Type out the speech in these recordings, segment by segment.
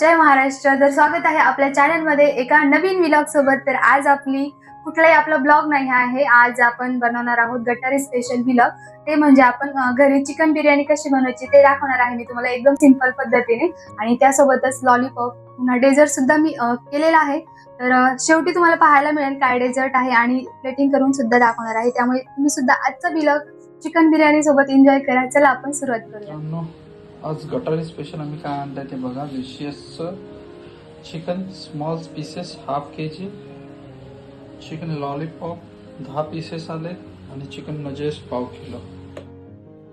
जय महाराष्ट्र. तर स्वागत आहे आपल्या चॅनलमध्ये एका नवीन विलॉग सोबत. तर आज आपली कुठलाही आपला ब्लॉग नाही आहे. आज आपण बनवणार आहोत गटारी स्पेशल विलॉग ते म्हणजे आपण घरी चिकन बिर्याणी कशी बनवायची ते दाखवणार आहे मी तुम्हाला एकदम सिंपल पद्धतीने. आणि त्यासोबतच लॉलीपॉप पुन्हा डेझर्ट सुद्धा मी केलेला आहे. तर शेवटी तुम्हाला पाहायला मिळेल काय डेझर्ट आहे आणि प्लेटिंग करून सुद्धा दाखवणार आहे. त्यामुळे तुम्ही सुद्धा आजचा विलॉग चिकन बिर्याणी सोबत एन्जॉय करा. चला आपण सुरुवात करूया. आज गटारी स्पेशल आम्ही काय आणलंय ते बघा. Licious chicken small pieces half K G chicken lollipop दहा पीसेस आले आणि चिकन नजेस पाव किलो.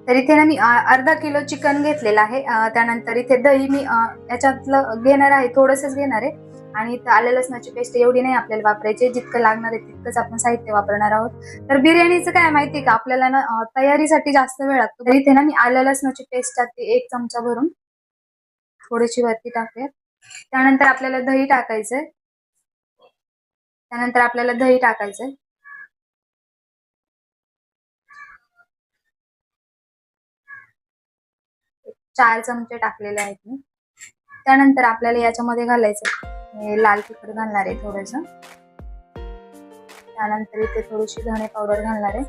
तर इथे ना मी अर्धा किलो चिकन घेतलेलं आहे. त्यानंतर इथे दही मी याच्यातलं घेणार आहे थोडंसंच घेणार आहे. आणि आल्या आलं लसणाची पेस्ट एवढी नाही आपल्याला वापरायची. जितकं लागणार आहे तितकंच आपण साहित्य वापरणार आहोत. तर बिर्याणीचं काय माहिती का? आपल्याला ना तयारीसाठी जास्त वेळ लागतो. तर इथे ना मी आलं लसणाची पेस्ट टाकते एक चमचा भरून. थोडीशी वरती टाकूया त्यानंतर आपल्याला दही टाकायचंय. त्यानंतर आपल्याला दही टाकायचंय. चार चमचे टाकलेले आहेत मी. त्यानंतर आपल्याला याच्यामध्ये घालायचं हे लाल तिखट घालणार आहे थोडस. त्यानंतर इथे थोडीशी धणे पावडर घालणार आहे.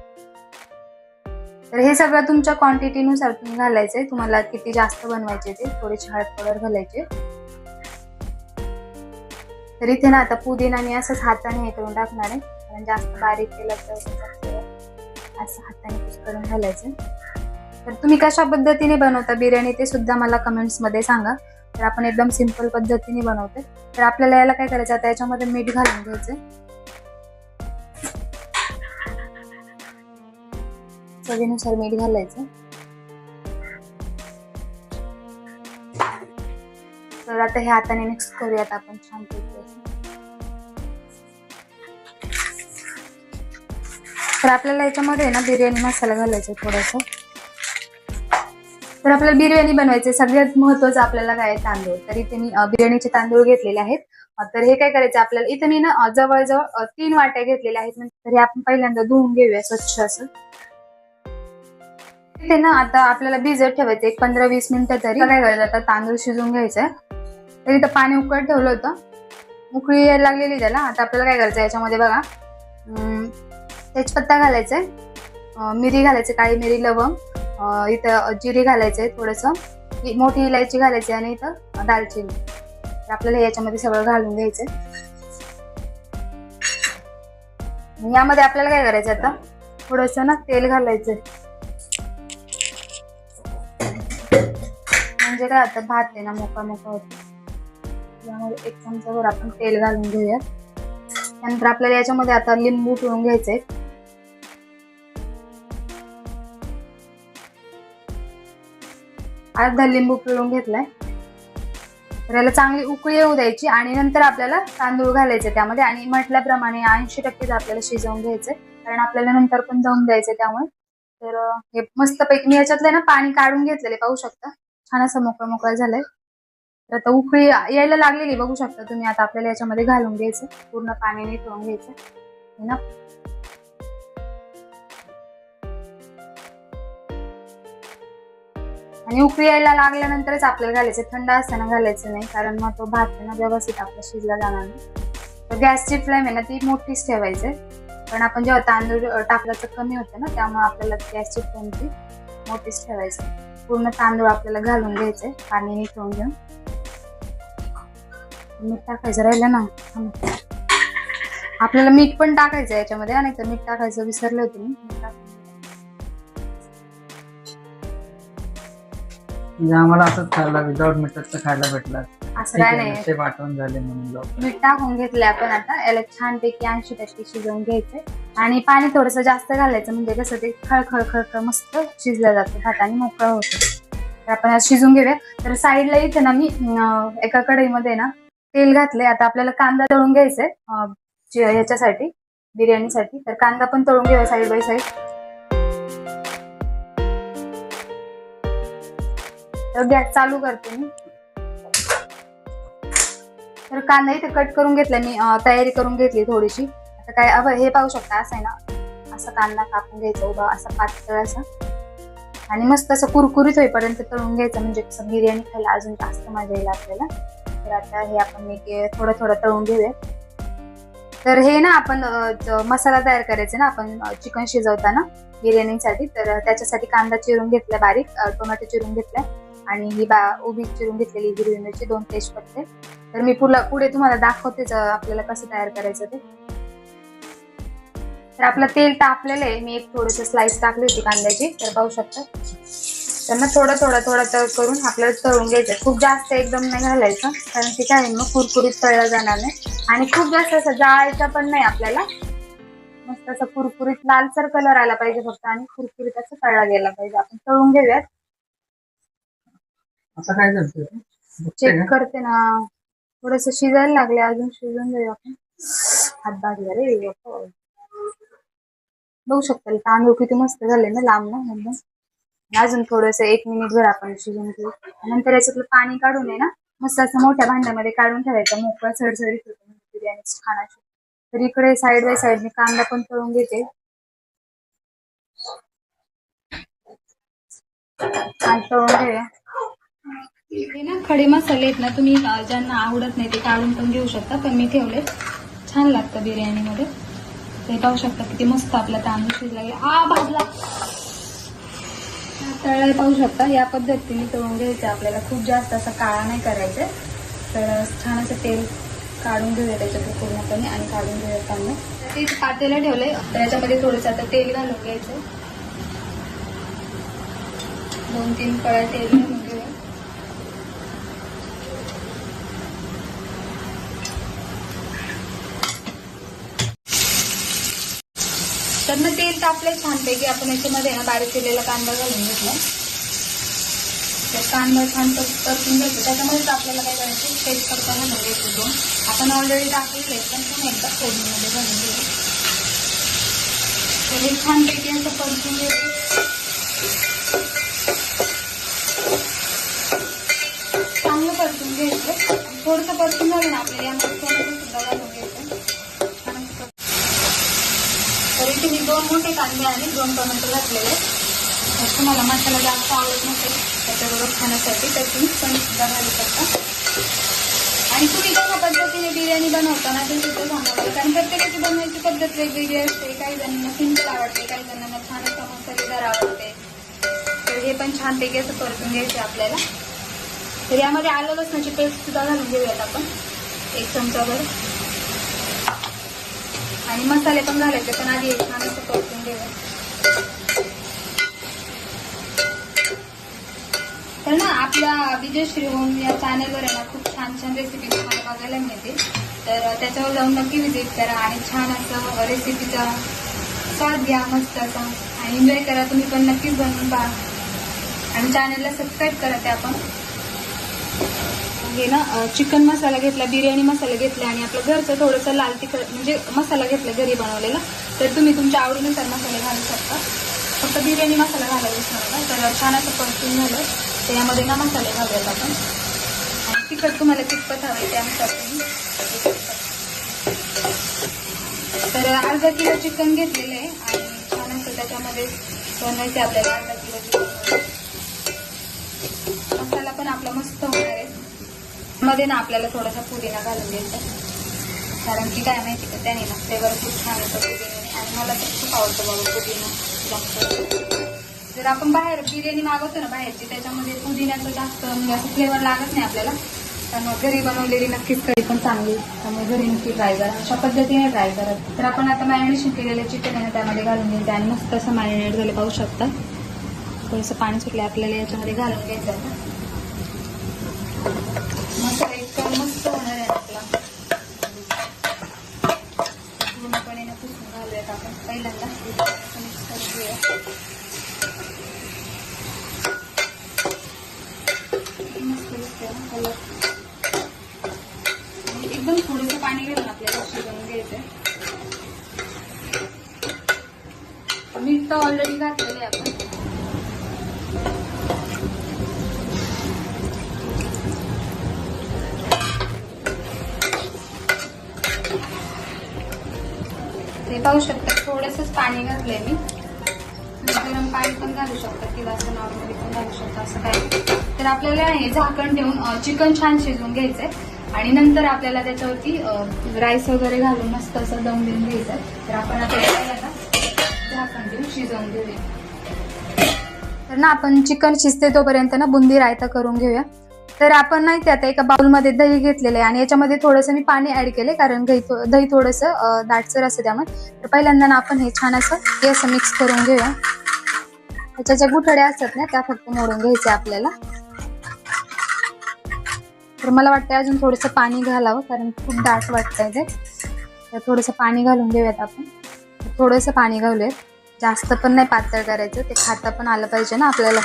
तर हे सगळं तुमच्या क्वांटिटीनुसार तुम्ही घालायचंय. तुम्हाला किती जास्त बनवायचे ते थोडीशी हळद पावडर घालायचे. तर इथे ना आता पुदिना मी असंच हाताने हे करून टाकणार आहे. कारण जास्त बारीक केलं तर असं हाताने करून घालायचं. तर तुम्ही कशा पद्धतीने बनवता बिर्याणी ते सुद्धा मला कमेंट्समध्ये सांगा. तर आपण एकदम सिंपल पद्धतीने बनवते तर आपल्याला याला काय करायचं? आता याच्यामध्ये मीठ घालून घ्यायचं चवीनुसार मीठ घालायचं. तर आता हे हाताने मिक्स करूयात आपण छान तर आपल्याला याच्यामध्ये ना बिर्याणी मसाला घालायचा थोडासा. तर आपल्याला बिर्याणी बनवायचे सगळ्यात महत्वाचं आपल्याला काय तांदूळ. तर इथे मी बिर्याणीचे तांदूळ घेतलेले आहेत. तर हे काय करायचं? आपल्याला इथे मी ना जवळजवळ तीन वाट्या घेतलेल्या आहेत. म्हणजे तर हे आपण पहिल्यांदा धुवून घेऊया स्वच्छ असं. इथे ना आता आपल्याला भिजत ठेवायचं एक पंधरा वीस मिनिटं तरी. काय करायचं आता तांदूळ शिजून घ्यायचंय. तर इथं पाणी उकळत ठेवलं होतं. उकळी यायला लागलेली त्याला. आता आपल्याला काय करायचं याच्यामध्ये बघा तेजपत्ता घालायचाय. मिरी घालायचे काळी मिरी लवंग. इथं जिरी आहे थोडंसं. मोठी इलायची घालायची आणि इथं दालचिनी. तर आपल्याला याच्यामध्ये सगळं घालून घ्यायचंय. यामध्ये आपल्याला काय करायचं आता? थोडस ना तेल घालायचंय. म्हणजे काय आता भात आहे ना मोका मोका होतो. यामध्ये एक चमचाभर आपण तेल घालून घेऊयात. त्यानंतर आपल्याला याच्यामध्ये आता लिंबू पिळून घ्यायचे अर्धा लिंबू पिळून घेतलाय. तर याला चांगली उकळी येऊ द्यायची आणि नंतर आपल्याला तांदूळ घालायचे त्यामध्ये आणि म्हटल्याप्रमाणे ऐंशी टक्केच आपल्याला शिजवून घ्यायचंय कारण आपल्याला नंतर पण दम द्यायचंय त्यामुळे. तर हे मस्त पैकी मी याच्यातलं ना पाणी काढून घेतलेले पाहू शकता. छान असं मोकळं मोकळं झालंय. तर आता उकळी यायला लागलेली बघू शकता तुम्ही. आता आपल्याला याच्यामध्ये घालून घ्यायचं पूर्ण पाणी निथळून घ्यायचं ना? आणि उकळी यायला लागल्यानंतरच आपल्याला घालायचं थंड असताना घालायचं नाही कारण मग तो भात ना व्यवस्थित आपला शिजला जाणार नाही. तर गॅसची फ्लेम आहे ना ती मोठीच ठेवायची. कारण आपण जेव्हा तांदूळ अ, टाकलं तर कमी होतं ना त्यामुळे आपल्याला गॅसची फ्लेम ती मोठीच ठेवायची पूर्ण तांदूळ आपल्याला घालून घ्यायचे पाणी निथळून घेऊन. मीठ टाकायचं राहिलं ना आपल्याला मीठ पण टाकायचं याच्यामध्ये आणि तर मीठ टाकायचं विसरलं होतं मी मीठ टाकून म्हणजे आम्हाला असंच खायला विदाउट मीठचं खायला भेटलं. असं ठीक काय आहे नाही पाठवून झाले म्हणून मीठ टाकून घेतलंय आपण आता. याला छानपैकी ऐंशी टक्के शिजवून घ्यायचंय. आणि पाणी थोडंसं जास्त घालायचं म्हणजे कसं ते खळखळ खळखळ मस्त शिजलं जातं. भात आणि मोकळं होतं. तर आपण आज शिजून घेऊया. तर साईडला इथे ना मी अं, एका कढईमध्ये ना तेल घातलंय. आता आपल्याला कांदा तळून घ्यायचंय अं, ह्याच्यासाठी बिर्याणीसाठी. तर कांदा पण तळून घेऊया साईड बाय साईड गॅस चालू करते मी. तर कांदा इथे कट करून घेतला मी तयारी करून घेतली थोडीशी. आता काय हे पाहू शकता असं आहे ना असं कांदा कापून घ्यायचा उभा असा पातळ असा. आणि मस्त असं कुरकुरीत होईपर्यंत तळून घ्यायचं म्हणजे बिर्याणी खायला अजून जास्त मजा येईल आपल्याला. तर आता हे आपण मी थोडं थोडं तळून घेऊया. तर हे ना आपण मसाला तयार करायचा ना आपण चिकन शिजवताना बिर्याणीसाठी तर त्याच्यासाठी कांदा चिरून घेतला बारीक टोमॅटो चिरून घेतलाय आणि ही बा उभी चिरून घेतलेली हिरवी मिरची दोन तेजपत्ते तर मी पुला पुढे तुम्हाला दाखवतेच आपल्याला कसं तयार करायचं ते. तर आपलं तेल तापलेलं आहे. मी एक थोडस स्लाइस टाकली होती कांद्याची तर पाहू शकता. त्यांना थोडं थोडं थोडं तळ करून आपल्याला तळून घ्यायचं खूप जास्त एकदम नाही घालायचं कारण की काय आहे, मग कुरकुरीत तळला जाणार नाही. आणि खूप जास्त असं जाळायचं पण नाही आपल्याला. मस्त असं कुरकुरीत लालसर कलर आला पाहिजे फक्त. आणि कुरकुरीत असं तळला गेला पाहिजे. आपण तळून घेऊयात. असं काय करतोय तू? बघतोय चेक? करते ना. थोडस शिजायला लागले अजून शिजून जाऊ आपण. हात भाजला रे. बघू शकता तांदूळ किती मस्त झाले ना लांब ना एकदम. अजून थोडस एक मिनिट भर आपण शिजून घेऊ. नंतर याच्यातलं पाणी काढून आहे ना मस्त असं मोठ्या भांड्यामध्ये काढून ठेवायचं. मोकळा सडसडीत होतो म्हणजे बिर्याणी खाण्याची. तर इकडे साईड बाय साईड मी कांदा पण तळून घेते. तळून घेऊया ना खडे मसाले आहेत ना तुम्ही ज्यांना आवडत नाही ते काढून पण घेऊ शकता पण मी ठेवले छान लागतं बिर्याणीमध्ये. ते पाहू शकता किती मस्त आपला तांदूळ शिजला गेला. आ भाजला. तळायला पाहू शकता या पद्धतीने तळून घ्यायचं आपल्याला. खूप जास्त असं काळा नाही करायचं तर छान असं तेल काढून घेऊया त्याच्यातून पूर्णपणे आणि काढून घेऊया त्यांना ते पातेला ठेवले तर याच्यामध्ये थोडंसं आता तेल घालून घ्यायचं दोन तीन कळ्या तेल घालून घेऊया तर मग तेल तापलंय छानपैकी आपण याच्यामध्ये ना बारीक केलेला कांदा घालून घेतला. तर कांदा छान परतून घ्यायचं. त्याच्यामध्येच आपल्याला काय करायचं टेस्ट करताना घालून घ्यायचं दोन आपण ऑलरेडी टाकलेलं आहे पण पण एकदा फोडणीमध्ये घालून घेऊ तर हे छानपैकी असं परतून घ्यायचं. चांगलं परतून घ्यायचं. थोडंसं परतून झालं ना आपल्याला यामध्ये थोडंसं सुद्धा घालून दोन मोठे कांदे आणि दोन टोमॅटो घातलेले. तर तुम्हाला मसाला जास्त आवडत नसेल त्याच्याबरोबर खाण्यासाठी तर तुम्ही पण सुद्धा घालू शकता. आणि तुम्ही कशा पद्धतीने बिर्याणी बनवता ना ते सुद्धा सांगावं कारण प्रत्येकाची बनवायची पद्धत वेगवेगळी असते. काही जणांना सिंपल आवडते काही जणांना छान असं मसालेदार आवडते. तर हे पण छानपैकी असं परतून घ्यायचं आपल्याला. तर यामध्ये आलं लसणाची पेस्ट सुद्धा घालून घेऊयात आपण. एक चमचाभर आणि मसाले पण घालायचे पण आधी छान असं परतून घेऊया. तर ना आपल्या विजयश्री होम या चॅनलवर आहे ना खूप छान छान रेसिपी तुम्हाला बघायला मिळते तर त्याच्यावर जाऊन नक्की व्हिजिट करा आणि छान असं रेसिपीचा स्वाद घ्या मस्त असा. आणि एन्जॉय करा तुम्ही पण नक्कीच बनवून पहा. आणि चॅनलला सबस्क्राईब करा ते आपण हे ना चिकन मसाला घेतला बिर्याणी मसाला घेतला आणि आपलं घरचं थोडंसं लाल तिखट म्हणजे मसाला घेतला घरी बनवलेला तर तुम्ही तुमच्या आवडीनुसार मसाले घालू शकता. फक्त बिर्याणी मसाला घालायचा नका तर छान असं परतून झालं तर यामध्ये ना मसाले घालूयात आपण. आणि तिखट तुम्हाला कितपत हवं त्यानुसार तुम्ही तर अर्धा किलो चिकन घेतलेलं आहे आणि छान असं त्याच्यामध्ये बनवायचं आपल्याला अर्धा किलो चिकन. मसाला पण आपला मस्त होणार मध्ये ना आपल्याला थोडासा पुदिना घालून द्यायचा. कारण की काय माहिती का त्याने ना फ्लेवर खूप छान येतो पुदिन्याने आणि मला तर खूप आवडतं बाबा पुदिना जास्त. जर आपण बाहेर बिर्याणी मागवतो ना बाहेरची त्याच्यामध्ये पुदिन्याचं जास्त म्हणजे असं फ्लेवर लागत नाही आपल्याला. त्यामुळे घरी बनवलेली नक्कीच कधी पण चांगली त्यामुळे घरी नक्की ट्राय करा. अशा पद्धतीने ट्राय करत तर आपण आता मॅरिनेशन केलेलं चिकन आहे त्यामध्ये घालून घ्यायचं आणि मस्त असं मॅरिनेट झालं पाहू शकता. थोडंसं पाणी सुटलं आपल्याला याच्यामध्ये घालून घ्यायचं आता मसाला इतका मस्त होणार आहे आपला पूर्णपणे ना पुसून घालूयात आपण पहिल्यांदा मिक्स करून पाणी घातलंय मी. गरम पाणी पण घालू शकता किंवा असं नॉर्मली पण घालू शकता असं काय तर आपल्याला हे झाकण ठेवून चिकन छान शिजवून घ्यायचंय. आणि नंतर आपल्याला त्याच्यावरती राईस वगैरे घालून मस्त असं दम देऊन घ्यायचं. तर आपण आता झाकण देऊन शिजवून घेऊया. तर ना आपण चिकन शिजते तोपर्यंत ना बुंदी रायता करून घेऊया. तर आपण नाही ते आता एका बाउलमध्ये दही घेतलेलं आहे आणि याच्यामध्ये थोडंसं मी पाणी ऍड केले कारण दही दही थोडंसं दाटसर असं त्यामुळे तर पहिल्यांदा ना आपण हे छान असं हे असं मिक्स करून घेऊया. त्याच्या ज्या गुठड्या असतात ना त्या फक्त मोडून घ्यायच्या आपल्याला. तर मला वाटतं अजून थोडंसं पाणी घालावं कारण खूप दाट वाटतंय ते. तर थोडंसं पाणी घालून घेऊयात आपण. थोडंसं पाणी घालूयात. जास्त पण नाही पातळ करायचं ते खाता पण आलं पाहिजे ना आपल्याला.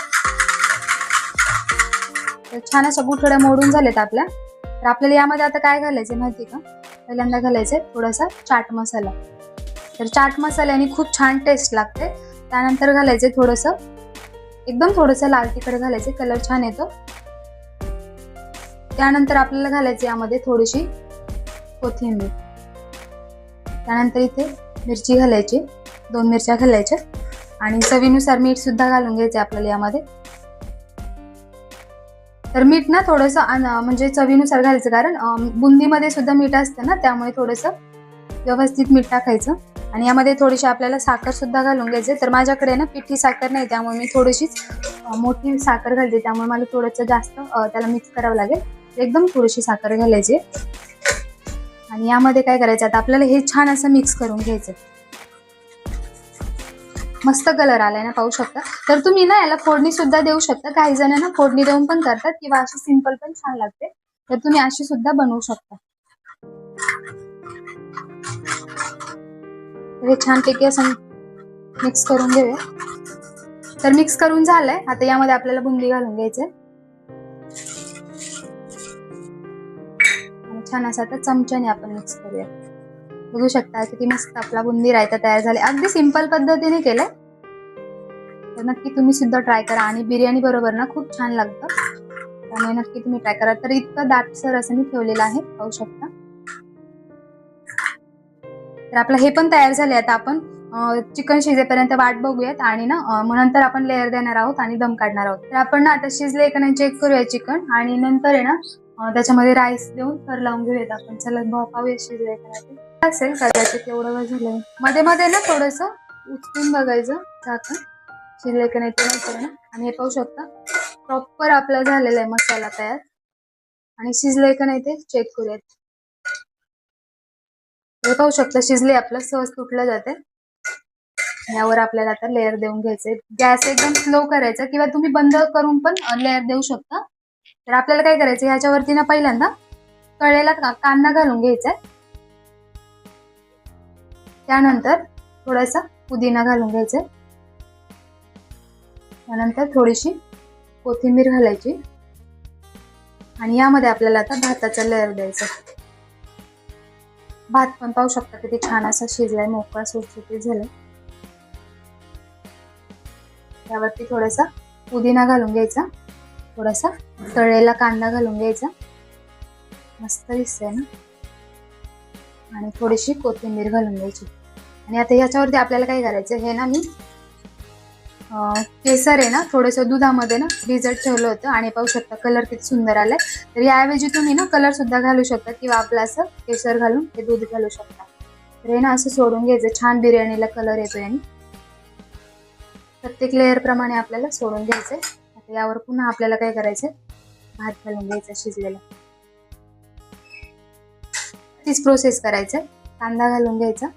तर छान अशा गुठड्या मोडून झाल्यात आपल्या. तर आपल्याला यामध्ये आता काय घालायचं माहिती का? पहिल्यांदा घालायचंय थोडासा चाट मसाला. तर चाट मसाल्याने खूप छान टेस्ट लागते. त्यानंतर घालायचे थोडंसं एकदम थोडंसं लाल तिखट घालायचे कलर छान येतो. त्यानंतर आपल्याला घालायचे यामध्ये थोडीशी कोथिंबीर. त्यानंतर इथे मिरची घालायची दोन मिरच्या घालायच्या. आणि चवीनुसार मीठ सुद्धा घालून घ्यायचे आपल्याला यामध्ये. तर मीठ ना थोडंसं म्हणजे चवीनुसार घालायचं. कारण बुंदीमध्ये सुद्धा मीठ असतं ना त्यामुळे थोडंसं व्यवस्थित मीठ टाकायचं. आणि यामध्ये थोडीशी आपल्याला साखर सुद्धा घालून घ्यायचे. तर माझ्याकडे ना पिठी साखर नाही त्यामुळे मी थोडीशीच मोठी साखर घालते. त्यामुळे मला थोडंसं जास्त त्याला मिक्स करावं लागेल. एकदम थोडीशी साखर घालायची. आणि यामध्ये काय करायचं आता आपल्याला हे छान असं मिक्स करून घ्यायचं. मस्त कलर आलाय ना पाहू शकता. तर तुम्ही ना याला फोडणी सुद्धा देऊ शकता. काही जण ना फोडणी देऊन पण करतात किंवा अशी सिंपल पण छान लागते. तर तुम्ही अशी सुद्धा बनवू शकता. तर हे छानपैकी असं मिक्स करून घेऊया. तर मिक्स करून झालंय. आता यामध्ये आपल्याला बुंदी घालून घ्यायचंय. छान असं आता चमच्याने आपण मिक्स करूया. बघू शकता किती मस्त आपला बुंदी रायता तयार झाले. अगदी सिंपल पद्धतीने केलंय. तर नक्की तुम्ही सुद्धा ट्राय करा. आणि बिर्याणी बरोबर ना खूप छान लागतं. त्यामुळे नक्की तुम्ही ट्राय करा. तर इतकं दाटसर असं मी ठेवलेलं आहे. पाहू शकता. तर आपलं हे पण तयार झाले आता आपण चिकन शिजेपर्यंत वाट बघूयात. आणि ना मग नंतर आपण लेअर देणार आहोत आणि दम काढणार आहोत. तर आपण ना आता शिजले का नाही चेक करूया चिकन आणि नंतर आहे ना त्याच्यामध्ये राईस देऊन तर लावून घेऊयात आपण. चला भाव पाहूया शिजले का असेल कदाचित एवढं वेळ झालंयमध्ये मध्ये ना थोडस उचलून बघायचं झाकण. शिजले की नाही ते नाही आणि हे पाहू शकता प्रॉपर आपला झालेला आहे मसाला तयार. आणि शिजले का नाही ते चेक करूयात. हे पाहू शकता शिजले आपलं सहज तुटलं जाते. यावर आपल्याला आता लेअर देऊन घ्यायचे गॅस एकदम स्लो करायचा किंवा तुम्ही बंद करून पण लेअर देऊ शकता. तर आपल्याला काय करायचं ह्याच्यावरती ना पहिल्यांदा तळलेला का- कांदा घालून घ्यायचा आहे त्यानंतर थोडासा पुदिना घालून घ्यायचा त्यानंतर थोडीशी कोथिंबीर घालायची. आणि यामध्ये आपल्याला आता भाताचा लेअर द्यायचा भात पण पाहू शकता किती छान असा शिजलाय मोकळा सुटसुटीत झालाय. त्यावरती थोडासा पुदिना घालून घ्यायचा. थोडासा तळेला कांदा घालून घ्यायचा. मस्त दिसतंय ना? आणि थोडीशी कोथिंबीर घालून द्यायची आणि आता ह्याच्यावरती आपल्याला काय करायचं हे ना मी केसर आहे ना थोडंसं दुधामध्ये ना भिजत ठेवलं होतं आणि पाहू शकता कलर किती सुंदर आलाय. तर याऐवजी तुम्ही ना कलर सुद्धा घालू शकता किंवा आपलं असं केसर घालून ते दूध घालू शकता. तर हे ना असं सोडून घ्यायचं छान बिर्याणीला कलर येतो याने प्रत्येक लेअर प्रमाणे आपल्याला सोडून घ्यायचंय. आता यावर पुन्हा आपल्याला काय करायचंय? भात घालून घ्यायचा शिजलेला. तीच प्रोसेस करायचं. कांदा घालून घ्यायचा.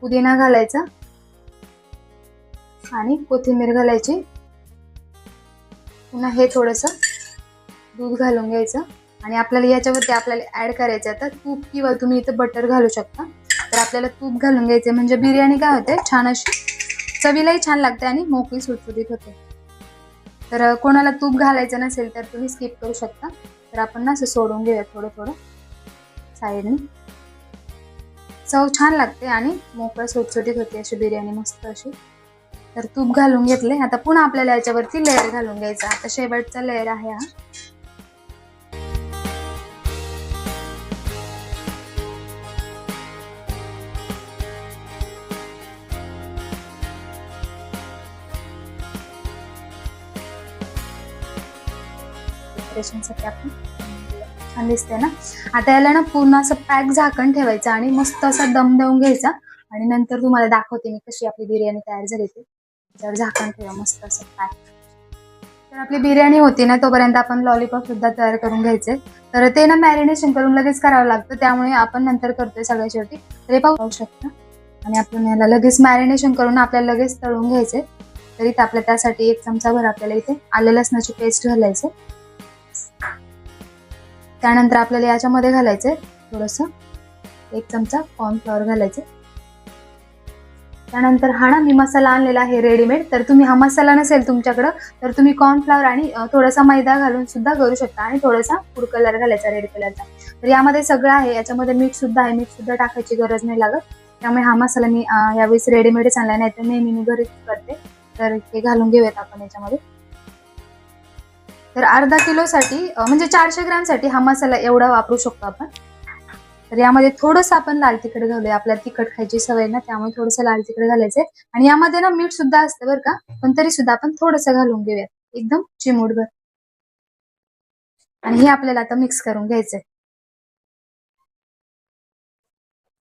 पुदिना घालायचा. आणि कोथिंबीर घालायची. पुन्हा हे थोडस दूध घालून घ्यायचं. आणि आपल्याला याच्यावरती आपल्याला ऍड करायचं आता तूप किंवा तुम्ही इथं बटर घालू शकता. तर आपल्याला तूप घालून घ्यायचे म्हणजे बिर्याणी काय होते? छान अशी चवीलाही छान लागते आणि मोकळी सुटसुटीत होते. तर कोणाला तूप घालायचं नसेल तर तुम्ही स्किप करू शकता. तर आपण ना असं सोडून घेऊया थोडं थोडं साईडने. चव छान लागते आणि मोकळं सुटसुटीत होते अशी बिर्याणी मस्त अशी. तर तूप घालून घेतले. आता पुन्हा आपल्याला याच्यावरती लेअर घालून घ्यायचा. आता शेवटचा लेअर आहे हा. डेकोरेशनसाठी आपण छान दिसते ना? आता याला ना पूर्ण असं पॅक झाकण ठेवायचं आणि मस्त असा दम देऊन घ्यायचा. आणि नंतर तुम्हाला दाखवते मी कशी आपली बिर्याणी तयार झाली ती. त्यावर झाकण ठेवा मस्त असं पॅक तर आपली बिर्याणी होती ना तोपर्यंत आपण लॉलीपॉप सुद्धा तयार करून घ्यायचे. तर ते ना मॅरिनेशन करून लगेच करावं लागतं त्यामुळे आपण नंतर करतोय सगळ्या शेवटी. तर पाहू शकता. आणि आपण याला लगेच मॅरिनेशन करून आपल्याला लगेच तळून घ्यायचे. तरी आपल्या त्यासाठी एक चमचाभर आपल्याला इथे आलं लसणाची पेस्ट घालायचे. त्यानंतर आपल्याला याच्यामध्ये घालायचं आहे थोडंसं एक चमचा कॉर्नफ्लॉवर घालायचं त्यानंतर हा ना मी मसाला आणलेला आहे रेडीमेड तर तुम्ही हा मसाला नसेल तुमच्याकडं तर तुम्ही कॉर्नफ्लॉवर आणि थोडासा मैदा घालून सुद्धा करू शकता आणि थोडासा फूड कलर घालायचा रेड कलरचा तर यामध्ये सगळं आहे. याच्यामध्ये मीठ सुद्धा आहे. मीठ सुद्धा टाकायची गरज नाही लागत. त्यामुळे हा मसाला मी यावेळेस रेडीमेडच आणला. नाही तर नेहमी मी घरीच करते. तर हे घालून घेऊयात आपण याच्यामध्ये. तर अर्धा किलोसाठी म्हणजे चारशे ग्रॅमसाठी हा मसाला एवढा वापरू शकतो आपण. तर यामध्ये थोडंसं आपण लाल तिखट घालूया. आपल्याला तिखट खायची सवय ना त्यामुळे थोडंसं लाल तिखट घालायचंय. आणि यामध्ये ना मीठ सुद्धा असतं बरं का पण तरी सुद्धा आपण थोडंसं घालून घेऊयात. एकदम चिमूटभर. आणि हे आपल्याला आता मिक्स करून घ्यायचंय.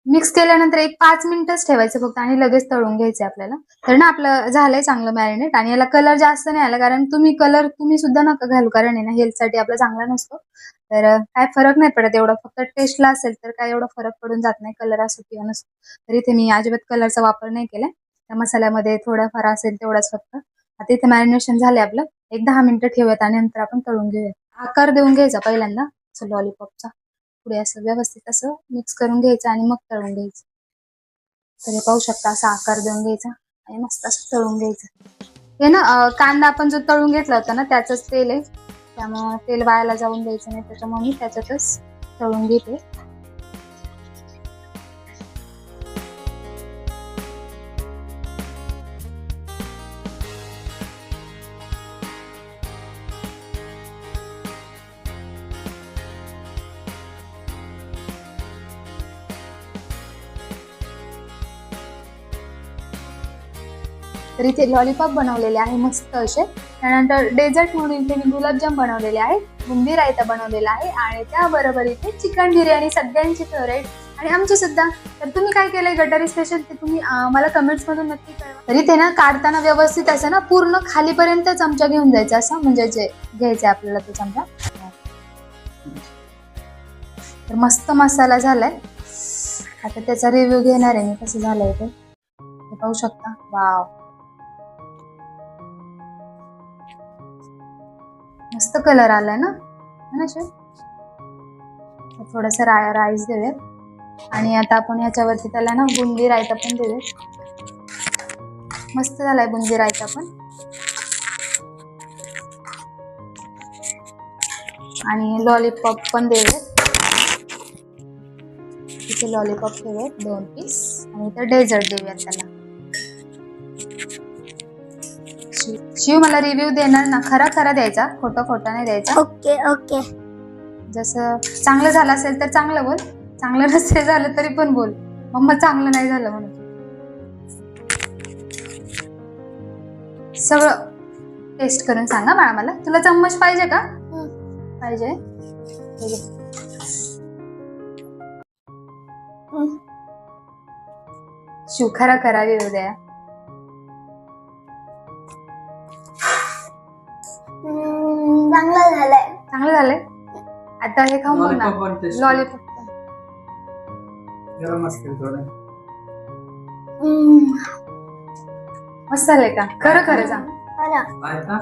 मिक्स केल्यानंतर एक पाच मिनिटच ठेवायचं फक्त आणि लगेच तळून घ्यायचं आपल्याला. तर ना आपलं झालंय चांगलं मॅरिनेट आणि याला कलर जास्त नाही आला कारण तुम्ही कलर तुम्ही सुद्धा नका घालू कारण आहे ना हेल्थसाठी आपला चांगला नसतो. तर काय फरक नाही पडत एवढा. फक्त टेस्टला असेल तर काय एवढा फरक पडून जात नाही कलर असो किंवा नसतो तर इथे मी अजिबात कलरचा वापर नाही केलाय. त्या मसाल्यामध्ये थोडाफार असेल तेवढाच फक्त. आता इथे मॅरिनेशन झाले आपलं. एक दहा मिनिटं ठेवूयात आणि नंतर आपण तळून घेऊयात. आकार देऊन घ्यायचा पहिल्यांदा. लॉलीपॉपचा पुढे असं व्यवस्थित असं मिक्स करून घ्यायचं आणि मग तळून घ्यायचं. तर हे पाहू शकता असा आकार देऊन घ्यायचा आणि मस्त असं तळून घ्यायचं. हे ना कांदा आपण जो तळून घेतला होता ना त्याचंच तेल आहे. त्यामुळे तेल वायाला जाऊन द्यायचं नाही त्याच्यामुळे मी त्याच्यातच तळून घेते. तर इथे लॉलीपॉप बनवलेले आहे मस्त असे. त्यानंतर डेझर्ट म्हणून इथे मी गुलाबजाम बनवलेले आहे बुंदी रायता बनवलेला आहे. आणि त्याबरोबर इथे चिकन बिर्याणी सगळ्यांची फेवरेट आणि आमची सुद्धा. तर तुम्ही काय केलंय गटारी स्पेशल ते तुम्ही मला कमेंट्स मधून नक्की कळवा. तरी ते ना काढताना व्यवस्थित असं ना पूर्ण खालीपर्यंत चमचा घेऊन जायचा असं म्हणजे जे घ्यायचं आपल्याला तो चमचा. तर मस्त मसाला झालाय. आता त्याचा रिव्ह्यू घेणार आहे मी कसं झालंय ते. पाहू शकता? वाव मस्त कलर आलाय ना? है ना शेफ थोडस राय राईस देऊयात. आणि आता आपण याच्यावरती त्याला ना बुंदी रायता पण देऊयात. मस्त झालाय बुंदी रायता पण. आणि लॉलीपॉप पण देऊयात. इथे लॉलीपॉप ठेवूयात दोन पीस आणि इथे डेझर्ट देऊयात त्याला. शिव मला रिव्ह्यू देणार ना. खरा खरा द्यायचा. खोटं खोटं नाही द्यायचा. Okay okay. जसं चांगलं झालं असेल तर चांगलं बोल. चांगलं नसेल झालं तरी पण बोल. मम्मा चांगलं नाही झालं म्हणून. सगळं टेस्ट करून सांगा बाळा मला. तुला चम्मच पाहिजे का? पाहिजे. शिव खरा खरा रिव्ह्यू चांगलं झालंय. चांगलं झालंय? आता हे खाऊन बघ ना. लॉलीपॉप पण टेस्ट लॉलीपॉप गरम असतील थोडं. हम्म, मस्त झालंय का? खरं खरं सांग. खरं. आहे का?